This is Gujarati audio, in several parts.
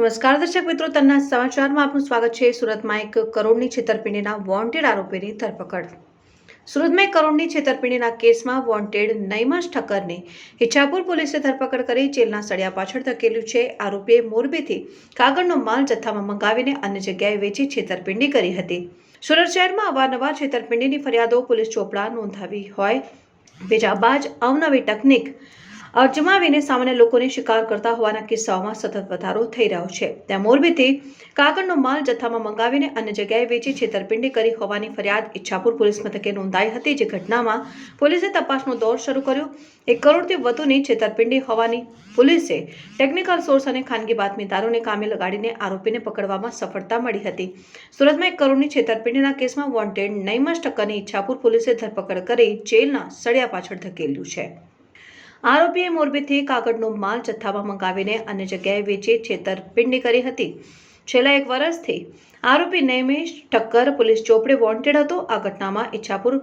નમસ્કાર દર્શક મિત્રો, તન્ના સમાચારમાં આપનું સ્વાગત છે સુરતમાં એક કરોડની છેતરપિંડીના વોન્ટેડ આરોપીની ધરપકડ. સુરતમાં એક કરોડની છેતરપિંડીના કેસમાં વોન્ટેડ નૈમાશ ઠક્કરને ઈચ્છાપુર પોલીસે ધરપકડ કરી જેલના સળિયા પાછળ ધકેલ્યું છે. આરોપીએ મોરબીથી કાગળનો માલ જથ્થામાં મંગાવીને અન્ય જગ્યાએ વેચી છેતરપિંડી કરી હતી. સુરત શહેરમાં અવારનવાર છેતરપિંડીની ફરિયાદો પોલીસ ચોપડા નોંધાવી હોય. બીજા બાજ અવનવી તકનીક અજમાવીને સામાન્ય લોકોને શિકાર કરતા હોવાના કિસ્સાઓમાં સતત વધારો થઈ રહ્યો છે. ત્યાં મોરબીથી કાગળનો માલ જથ્થામાં મંગાવીને અન્ય જગ્યાએ વેચી છેતરપિંડી કરી હોવાની ફરિયાદ ઈચ્છાપુર પોલીસ મથકે નોંધાઈ હતી, જે ઘટનામાં પોલીસે તપાસનો દોર શરૂ કર્યો. એક કરોડથી વધુની છેતરપિંડી હોવાની પોલીસે ટેકનિકલ સોર્સ અને ખાનગી બાતમીદારોને કામે લગાડીને આરોપીને પકડવામાં સફળતા મળી હતી. સુરતમાં એક કરોડની છેતરપિંડીના કેસમાં વોન્ટેડ નૈમસ ટક્કરની ઈચ્છાપુર પોલીસે ધરપકડ કરી જેલના સળિયા પાછળ ધકેલ્યું છે. આરોપીએ મોરબીથી કાગળનો માલ જથ્થામાં મંગાવીને અન્ય જગ્યાએ વેચી છેતરપિંડી કરી હતી. છેલ્લા એક વર્ષથી આરોપી નૈમેશ ઠક્કર પોલીસ ચોપડે વોન્ટેડ હતો. આ ઘટનામાં ઈચ્છાપુર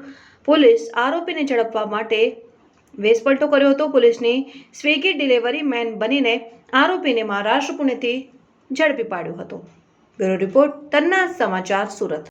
પોલીસ આરોપીને ઝડપવા માટે વેસપલટો કર્યો હતો. પોલીસની સ્વિગી ડિલિવરી મેન બનીને આરોપીને મહારાષ્ટ્ર પુણેથી ઝડપી પાડ્યો હતો. બ્યુરો રિપોર્ટ તન્ના સમાચાર સુરત.